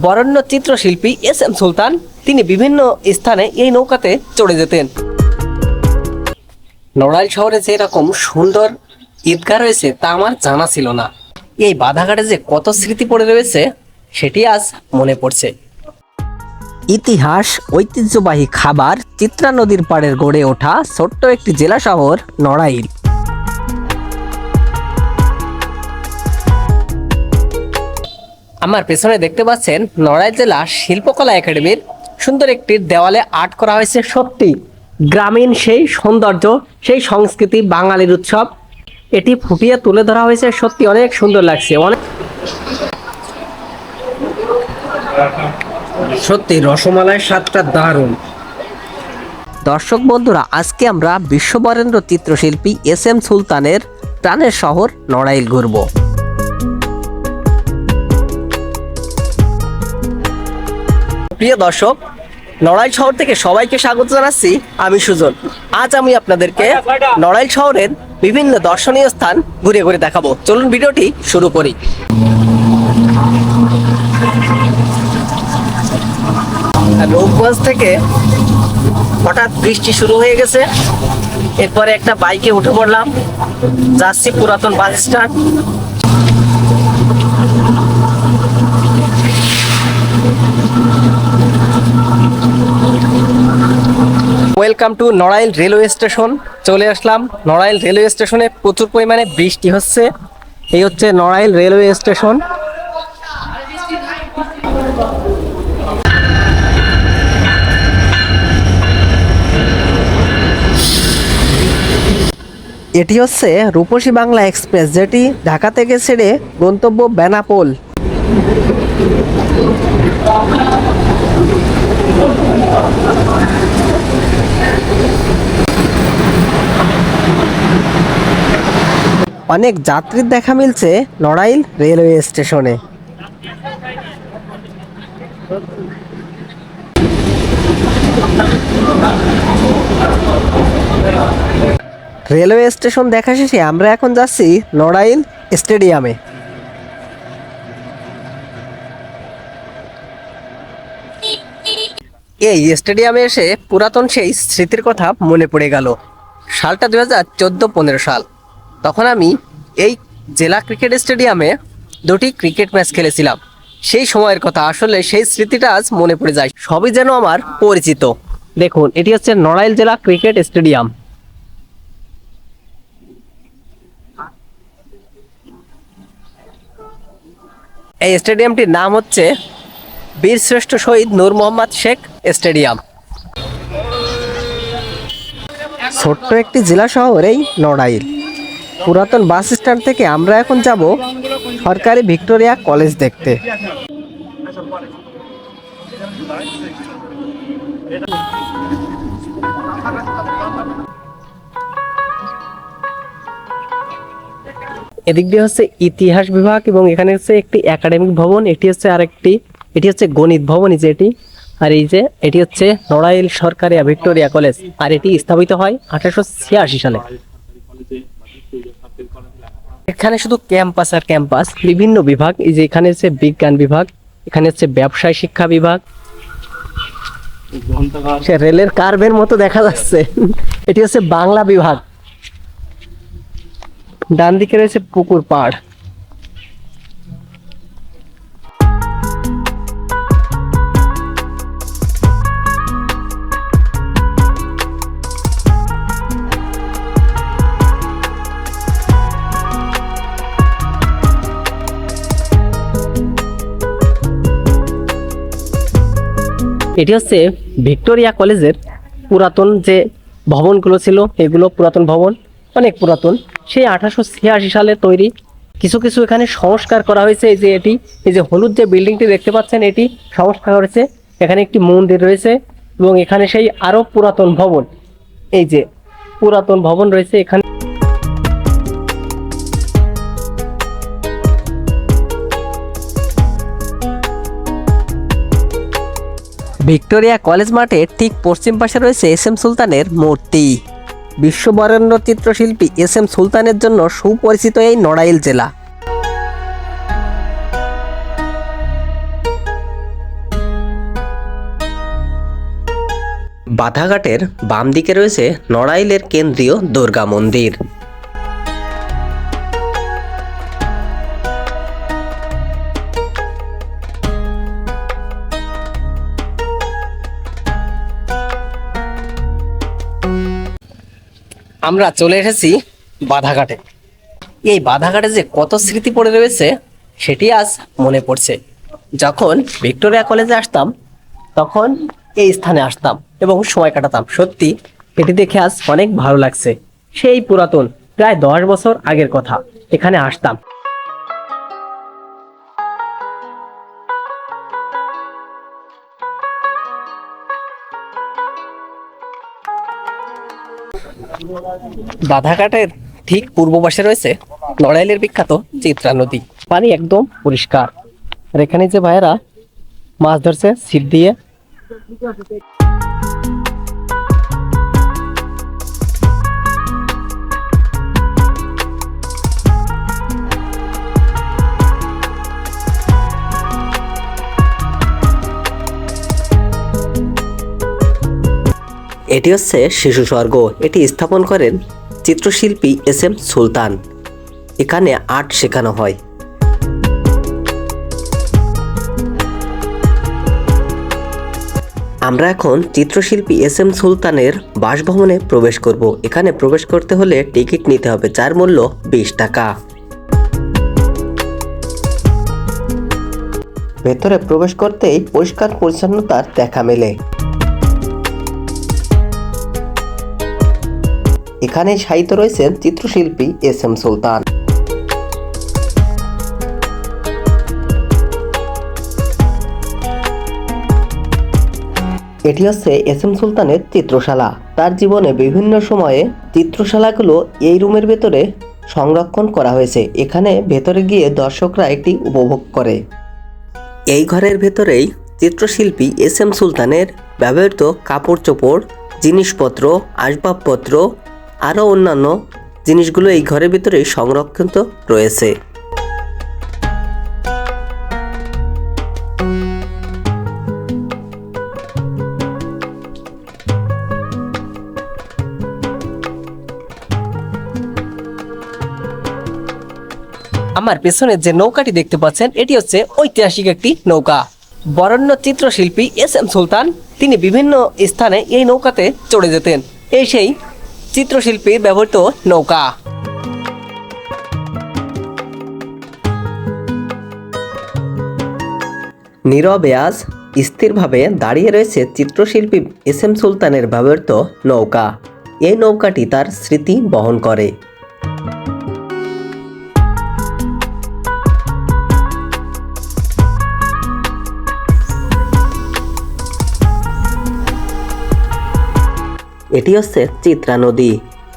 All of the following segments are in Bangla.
বরেণ্য চিত্রশিল্পী এস এম সুলতান, তিনি বিভিন্ন স্থানে এই নৌকাতে চড়ে যেতেন। নড়াইল শহরে যে এরকম সুন্দর ঈদগাহ রয়েছে, তা আমার জানা ছিল না। এই বাধাঘাটে যে কত স্মৃতি পড়ে রয়েছে, সেটি আজ মনে পড়ছে। ইতিহাস, ঐতিহ্যবাহী খাবার, চিত্রা নদীর পাড়ের গড়ে ওঠা ছোট্ট একটি জেলা শহর নড়াইল। আমার পেছনে দেখতে পাচ্ছেন নড়াইল জেলা শিল্পকলা একাডেমির সুন্দর একটি দেওয়ালে আর্ট করা হয়েছে সত্যি। গ্রামীণ সেই সৌন্দর্য সেই সংস্কৃতি বাঙালির উৎসব এটি ফুটিয়ে তুলে ধরা হয়েছে সত্যি অনেক সুন্দর লাগছে। অনেক সত্যি রসমালাইয়ের স্বাদটা দারুণ। দর্শক বন্ধুরা আজকে আমরা বিশ্ববরেন্দ্র চিত্রশিল্পী এস এম সুলতানের প্রাণের শহর নড়াইল ঘুরব। প্রিয় দর্শক, নড়াইল শহর থেকে সবাইকে স্বাগত জানাচ্ছি আমি সুজন। আজ আমি আপনাদেরকে নড়াইল শহরের বিভিন্ন দর্শনীয় স্থান ঘুরে ঘুরে দেখাবো। চলুন ভিডিওটি শুরু করি। আর থেকে হঠাৎ বৃষ্টি শুরু হয়ে গেছে। এরপরে একটা বাইকে উঠে পড়লাম। যাচ্ছি পুরাতন bus stand. Welcome to Narail railway station চলে আসলাম। নড়াইল রেলওয়ে স্টেশনে প্রচুর পরিমাণে বৃষ্টি হচ্ছে। এই হচ্ছে নড়াইল রেলওয়ে স্টেশন এটি হচ্ছে রূপসী বাংলা এক্সপ্রেস, যেটি ঢাকা থেকে ছেড়ে গন্তব্য বেনাপোল। অনেক যাত্রীর দেখা মিলছে নড়াইল রেলওয়ে স্টেশনে। রেলওয়ে স্টেশন দেখা শেষে আমরা এখন যাচ্ছি নড়াইল স্টেডিয়ামে। এই স্টেডিয়ামে এসে পুরাতন সেই স্মৃতির কথা মনে পড়ে গেল। সালটা দু হাজার চোদ্দ পনেরো সাল। তখন আমি এই জেলা ক্রিকেট স্টেডিয়ামে দুটি ক্রিকেট ম্যাচ খেলেছিলাম। সেই সময়ের কথা, আসলে সেই স্মৃতিটা আজ মনে পড়ে যায়। সবই যেন আমার পরিচিত। দেখুন, এটি হচ্ছে নড়াইল জেলা ক্রিকেট স্টেডিয়াম। এই স্টেডিয়ামটির নাম হচ্ছে বীরশ্রেষ্ঠ শহীদ নূর মোহাম্মদ শেখ স্টেডিয়াম। ছোট্ট একটি জেলা শহর এই নড়াইল পুরাতন বাস স্ট্যান্ড থেকে আমরা এখন যাব সরকারি ভিক্টোরিয়া কলেজ দেখতে। এদিক দিয়ে হচ্ছে ইতিহাস বিভাগ এবং এখানে হচ্ছে একটি একাডেমিক ভবন এটি হচ্ছে আরেকটি এটি হচ্ছে গণিত ভবন যে এটি। আর এই যে, এটি হচ্ছে নড়াইল সরকারি ভিক্টোরিয়া কলেজ। আর এটি স্থাপিত হয় আঠারোশো ছিয়াশি সালে। এখানে শুধু ক্যাম্পাস আর ক্যাম্পাস, বিভিন্ন বিভাগ, এই যে এখানে হচ্ছে বিজ্ঞান বিভাগ, এখানে হচ্ছে ব্যবসায় শিক্ষা বিভাগ। রেলের কার্ভের মতো দেখা যাচ্ছে। এটি হচ্ছে বাংলা বিভাগ। ডান দিকে রয়েছে পুকুর পাড়। এটি হচ্ছে ভিক্টোরিয়া কলেজের পুরাতন যে ভবনগুলো ছিল, এগুলো পুরাতন ভবন, অনেক পুরাতন। সেই আঠারোশো ছিয়াশি সালে তৈরি। কিছু কিছু এখানে সংস্কার করা হয়েছে, এই যে এটি, এই যে হলুদ যে বিল্ডিংটি দেখতে পাচ্ছেন, এটি সংস্কার করেছে এখানে একটি মন্দির রয়েছে এবং এখানে সেই আরও পুরাতন ভবন। এই যে পুরাতন ভবন রয়েছে এখানে। ভিক্টোরিয়া কলেজ মাঠের ঠিক পশ্চিম পাশে রয়েছে এস এম সুলতানের মূর্তি। বিশ্ববরেণ্য চিত্রশিল্পী এস এম সুলতানের জন্য সুপরিচিত এই নড়াইল জেলা। বাধাঘাটের বাম দিকে রয়েছে নড়াইলের কেন্দ্রীয় দুর্গা মন্দির। আমরা চলে এসেছি বাধাঘাটে। এই বাধাঘাটে যে কত স্মৃতি পড়ে রয়েছে, সেটি আজ মনে পড়ছে। যখন ভিক্টোরিয়া কলেজে আসতাম, তখন এই স্থানে আসতাম এবং সময় কাটাতাম। সত্যি, এটি দেখে আজ অনেক ভালো লাগছে। সেই পুরাতন, প্রায় দশ বছর আগের কথা। এখানে আসতাম। বাধাঘাটের ঠিক পূর্ব পাশে রয়েছে লড়াইলের বিখ্যাত চিত্রা নদী। পানি একদম পরিষ্কার। আর এখানে যে ভাইয়েরা মাছ ধরছে ছিপ দিয়ে এটি হচ্ছে শিশু স্বর্গ এটি স্থাপন করেন চিত্রশিল্পী এস এম সুলতান। এখানে আর্ট শেখানো হয়। আমরা এখন চিত্রশিল্পী এস এম সুলতানের বাসভবনে প্রবেশ করব। এখানে প্রবেশ করতে হলে টিকিট নিতে হবে, যার মূল্য বিশ টাকা। ভেতরে প্রবেশ করতেই পরিষ্কার পরিচ্ছন্নতার দেখা মেলে। এখানে সাহিত্য রয়েছেন চিত্রশিল্পী এস এম সুলতান। এটি হচ্ছে এস এম সুলতানের চিত্রশালা। তার জীবনে বিভিন্ন সময়ে চিত্রশালাগুলো এই রুমের ভেতরে সংরক্ষণ করা হয়েছে। এখানে ভেতরে গিয়ে দর্শকরা এটি উপভোগ করে। এই ঘরের ভেতরেই চিত্রশিল্পী এস এম সুলতানের ব্যবহৃত কাপড় চোপড় জিনিসপত্র, আসবাবপত্র আরও অন্যান্য জিনিসগুলো এই ঘরের ভিতরেই সংরক্ষিত রয়েছে। আমার পেছনে যে নৌকাটি দেখতে পাচ্ছেন, এটি হচ্ছে ঐতিহাসিক একটি নৌকা। বরেণ্য চিত্রশিল্পী এস এম সুলতান, তিনি বিভিন্ন স্থানে এই নৌকাতে চড়ে যেতেন। এই সেই চিত্রশিল্পীর ব্যবহৃত নৌকা। নীরব আজ স্থিরভাবে দাঁড়িয়ে রয়েছে চিত্রশিল্পী এস এম সুলতানের ব্যবহৃত নৌকা। এই নৌকাটি তার স্মৃতি বহন করে। এটি হচ্ছে চিত্রা নদী।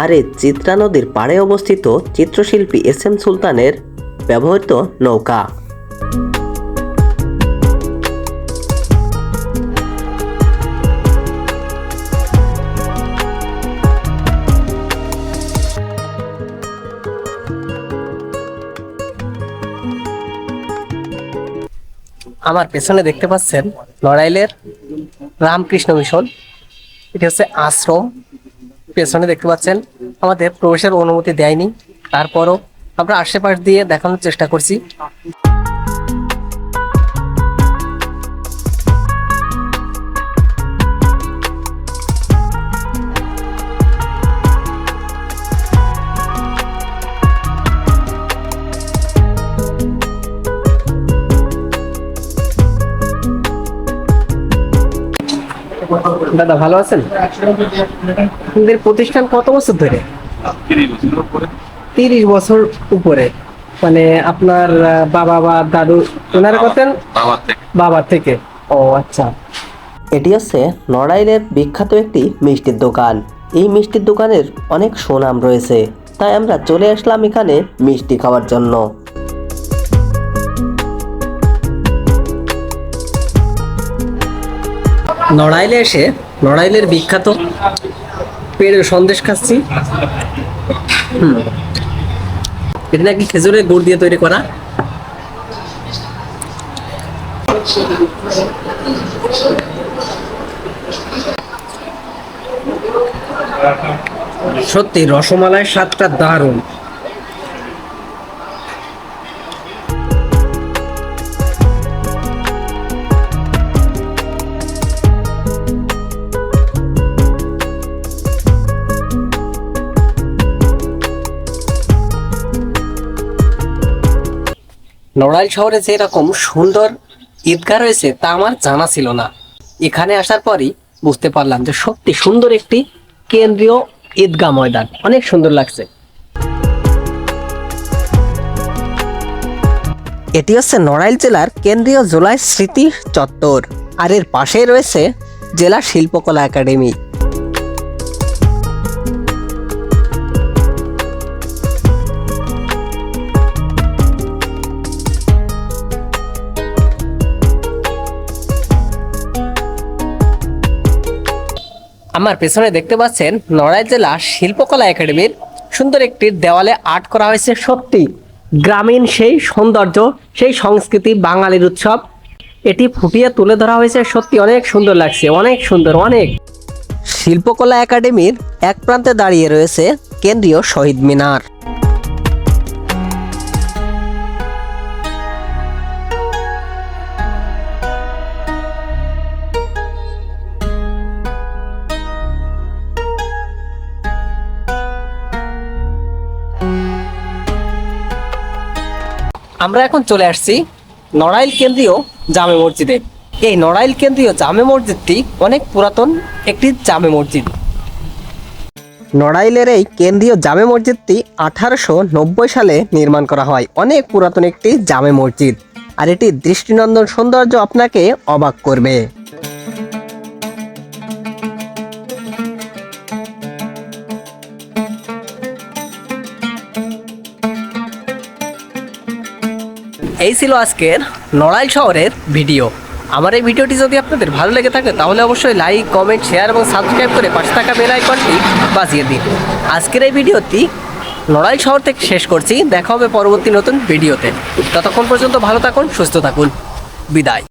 আর এই চিত্রা নদীর পাড়ে অবস্থিত চিত্রশিল্পী এস এম সুলতানের ব্যবহৃত নৌকা। আমার পেছনে দেখতে পাচ্ছেন নড়াইলের রামকৃষ্ণ মিশন। এটি হচ্ছে আশ্রম পেছনে দেখতে পাচ্ছেন, আমাদের প্রবেশের অনুমতি দেয়নি। তারপরও আমরা আশেপাশ দিয়ে দেখানোর চেষ্টা করছি। দাদা ভালো আছেন? আপনাদের প্রতিষ্ঠান কত বছর ধরে? তিরিশ বছর উপরে। মানে আপনার বাবা বা দাদু ওনারা করতেন? বাবার থেকে। বাবার থেকে? ও আচ্ছা। এটি হচ্ছে নড়াইলের বিখ্যাত একটি মিষ্টির দোকান। এই মিষ্টির দোকানের অনেক সুনাম রয়েছে। তাই আমরা চলে আসলাম এখানে মিষ্টি খাওয়ার জন্য। নড়াইলে এসে, নড়াইলের বিখ্যাত পেড়ের সন্দেশ খাচ্ছি। এটা নাকি খেজুরের গুড় দিয়ে তৈরি করা? সত্যি, রসমালাইয়ের স্বাদটা দারুণ। নড়াইল শহরে যে এরকম সুন্দর ঈদগাহ রয়েছে, তা আমার জানা ছিল না। এখানে আসার পরই বুঝতে পারলাম যে সত্যি সুন্দর একটি কেন্দ্রীয় ঈদগাহ ময়দান। অনেক সুন্দর লাগছে। এটি হচ্ছে নড়াইল জেলার কেন্দ্রীয় জোলাই স্মৃতি চত্বর। আর এর পাশেই রয়েছে জেলা শিল্পকলা একাডেমি। আমার পেছনে দেখতে পাচ্ছেন নড়াই জেলা শিল্পকলা একাডেমির সুন্দর একটি দেওয়ালে আর্ট করা হয়েছে সত্যি। গ্রামীণ সেই সৌন্দর্য, সেই সংস্কৃতি, বাঙালির উৎসব, এটি ফুটিয়ে তুলে ধরা হয়েছে সত্যি অনেক সুন্দর লাগছে, অনেক সুন্দর, অনেক। শিল্পকলা একাডেমির এক প্রান্তে দাঁড়িয়ে রয়েছে কেন্দ্রীয় শহীদ মিনার। আমরা এখন চলে আসছি নড়াইল কেন্দ্রীয় জামে মসজিদে। এই নড়াইল কেন্দ্রীয় জামে মসজিদটি অনেক পুরাতন একটি জামে মসজিদ। নড়াইলের এই কেন্দ্রীয় জামে মসজিদটি আঠারোশো নব্বই সালে নির্মাণ করা হয়। অনেক পুরাতন একটি জামে মসজিদ। আর এটি দৃষ্টিনন্দন সৌন্দর্য আপনাকে অবাক করবে। এই ছিল আজকের নড়াইল শহরের ভিডিও। আমার এই ভিডিওটি যদি আপনাদের ভালো লেগে থাকে, তাহলে অবশ্যই লাইক কমেন্ট শেয়ার এবং সাবস্ক্রাইব করে পাশে থাকা বেল আইকনটি বাজিয়ে দিন। আজকের এই ভিডিওটি নড়াইল শহর থেকে শেষ করছি। দেখা হবে পরবর্তী নতুন ভিডিওতে। ততক্ষণ পর্যন্ত ভালো থাকুন, সুস্থ থাকুন। বিদায়।